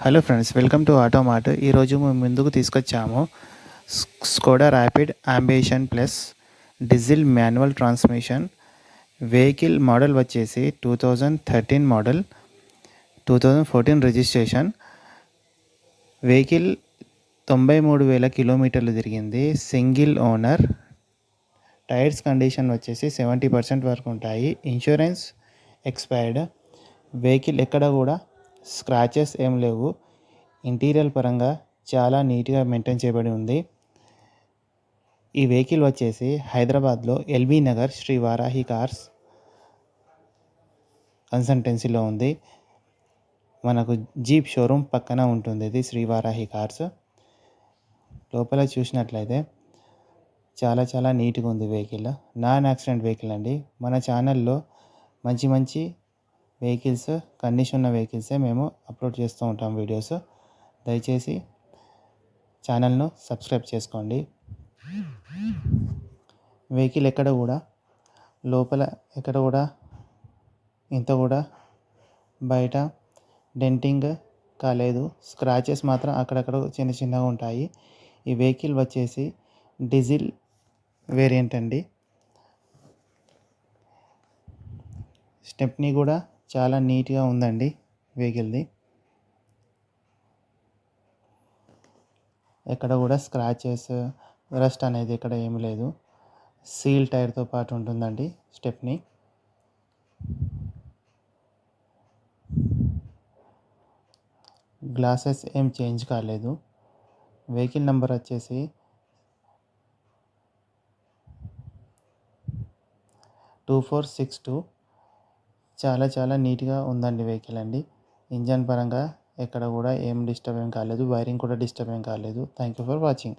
Hello friends welcome to Auto Mart ఈరోజు మేము ముందుకు తీసుకొచ్చాము Skoda Rapid Ambition Plus diesel manual transmission vehicle model వచ్చేసి two thousand thirteen model two thousand fourteen registration vehicle తొంభై మూడు వేల కిలోమీటర్లు తిరిగింది సింగిల్ ఓనర్ టైర్స్ కండిషన్ వచ్చేసి సెవెంటీ పర్సెంట్ వరకు ఉంటాయి. ఇన్సూరెన్స్ ఎక్స్పైర్డ్ వెహికల్ ఎక్కడ కూడా స్క్రాచెస్ ఏం లేవు. ఇంటీరియర్ పరంగా చాలా నీట్గా మెయింటైన్ చేయబడి ఉంది. ఈ వెహికల్ వచ్చేసి హైదరాబాద్లో ఎల్బీ నగర్ శ్రీ వారాహి కార్స్ కన్సల్టెన్సీలో ఉంది. మనకు జీప్ షోరూమ్ పక్కన ఉంటుంది. ఇది శ్రీ వారాహి కార్స్. లోపల చూసినట్లయితే చాలా చాలా నీట్గా ఉంది వెహికల్. నాన్ యాక్సిడెంట్ వెహికల్ అండి. మన ఛానల్లో మంచి మంచి వెహికల్స్ కండిషన్ ఉన్న వెహికల్సే మేము అప్లోడ్ చేస్తూ ఉంటాం వీడియోస్. దయచేసి ఛానల్ను సబ్స్క్రైబ్ చేసుకోండి. వెహికల్ ఎక్కడ కూడా లోపల ఎక్కడ కూడా ఇంత కూడా బయట డెంటింగ్ కాలేదు. స్క్రాచెస్ మాత్రం అక్కడక్కడ చిన్న చిన్నగా ఉంటాయి. ఈ వెహికల్ వచ్చేసి డీజిల్ వేరియంట్ అండి. స్టెప్నీ కూడా చాలా నీట్గా ఉందండి వెహికల్ది. ఎక్కడ కూడా స్క్రాచెస్ రస్ట్ అనేది ఇక్కడ ఏమీ లేదు. సీల్ టైర్తో పాటు ఉంటుందండి స్టెప్నీ. గ్లాసెస్ ఏం చేంజ్ కాలేదు. వెహికల్ నెంబర్ వచ్చేసి టూ ఫోర్ సిక్స్ టూ చాలా చాలా నీట్గా ఉందండి వెహికల్ అండి. ఇంజన్ పరంగా ఎక్కడ కూడా ఏం డిస్టర్బ్ ఏం కాలేదు. వైరింగ్ కూడా డిస్టర్బ్ ఏం కాలేదు. Thank you for watching.